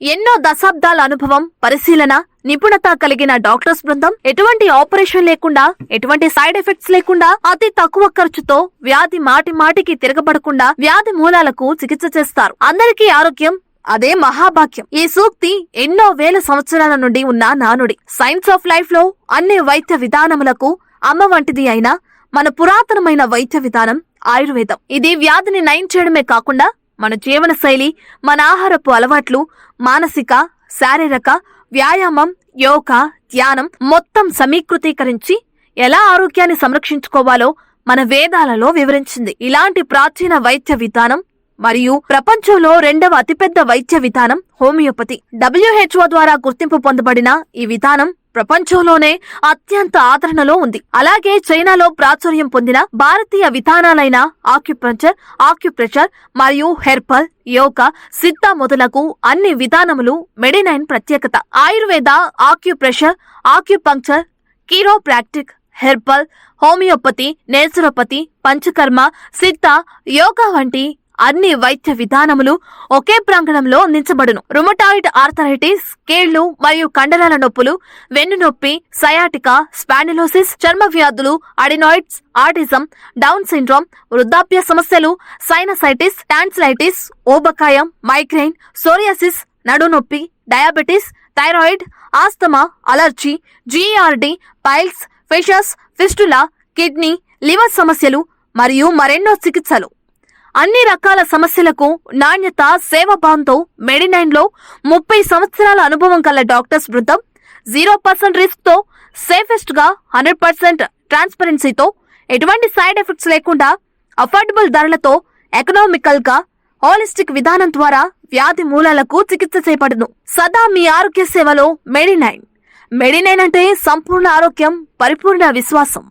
ఎన్నో దశాబ్దాల అనుభవం పరిశీలన నిపుణత కలిగిన డాక్టర్స్ బృందం ఎటువంటి ఆపరేషన్ లేకుండా ఎటువంటి సైడ్ ఎఫెక్ట్స్ లేకుండా అతి తక్కువ ఖర్చుతో వ్యాధి మాటి మాటికి తిరగబడకుండా వ్యాధి మూలాలకు చికిత్స చేస్తారు. అందరికీ ఆరోగ్యం అదే మహాభాగ్యం. ఈ సూక్తి ఎన్నో వేల సంవత్సరాల నుండి ఉన్న నానుడి. సైన్స్ ఆఫ్ లైఫ్లో అన్ని వైద్య విధానములకు అమ్మ వంటిది అయిన మన పురాతనమైన వైద్య విధానం ఆయుర్వేదం. ఇది వ్యాధిని నయం చేయడమే కాకుండా మన జీవన శైలి మన ఆహారపు అలవాట్లు మానసిక శారీరక వ్యాయామం యోగా ధ్యానం మొత్తం సమీకృతీకరించి ఎలా ఆరోగ్యాన్ని సంరక్షించుకోవాలో మన వేదాలలో వివరించింది. ఇలాంటి ప్రాచీన వైద్య విధానం మరియు ప్రపంచంలో రెండవ అతిపెద్ద వైద్య విధానం హోమియోపతి. డబ్ల్యూహెచ్ఓ ద్వారా గుర్తింపు పొందబడిన ఈ విధానం ప్రపంచంలోనే అత్యంత ఆదరణలో ఉంది. అలాగే చైనాలో ప్రాచుర్యం పొందిన భారతీయ విధానాలైన ఆక్యుపంచర్ ఆక్యుప్రెషర్ మరియు హెర్బల్ యోగా సిద్ధ మొదలకు అన్ని విధానములు మెడినైన్ ప్రత్యేకత. Ayurveda acupressure acupuncture chiropractic herbal homeopathy naturopathy Panchakarma Siddha yoga వంటి అన్ని వైద్య విధానములు ఒకే ప్రాంగణంలో అందించబడును రుమటాయిడ్ ఆర్థరైటిస్ కేళ్ళు మరియు కండరాల నొప్పులు వెన్ను నొప్పి సయాటికా స్పాండిలోసిస్ చర్మ వ్యాధులు అడినాయిడ్స్ ఆటిజం డౌన్ సిండ్రోమ్ వృద్ధాప్య సమస్యలు సైనసైటిస్ టాన్సిలైటిస్ ఓబకాయం migraine psoriasis నడునొప్పి diabetes thyroid asthma allergy GRD piles fissures fistula kidney liver సమస్యలు మరియు మరెన్నో చికిత్సలు. అన్ని రకాల సమస్యలకు నాణ్యత సేవభావంతో మెడినైన్లో ముప్పై సంవత్సరాల అనుభవం గల డాక్టర్స్ బృందం జీరో పర్సెంట్ రిస్క్తో సేఫెస్ట్గా హండ్రెడ్ పర్సెంట్ ట్రాన్స్పరెన్సీతో ఎటువంటి సైడ్ ఎఫెక్ట్స్ లేకుండా అఫోర్డబుల్ ధరలతో ఎకనామికల్గా హాలిస్టిక్ విధానం ద్వారా వ్యాధి మూలాలకు చికిత్స చేపడును. సదా మీ ఆరోగ్య సేవలో మెడినైన్. మెడినైన్ అంటే సంపూర్ణ ఆరోగ్యం పరిపూర్ణ విశ్వాసం.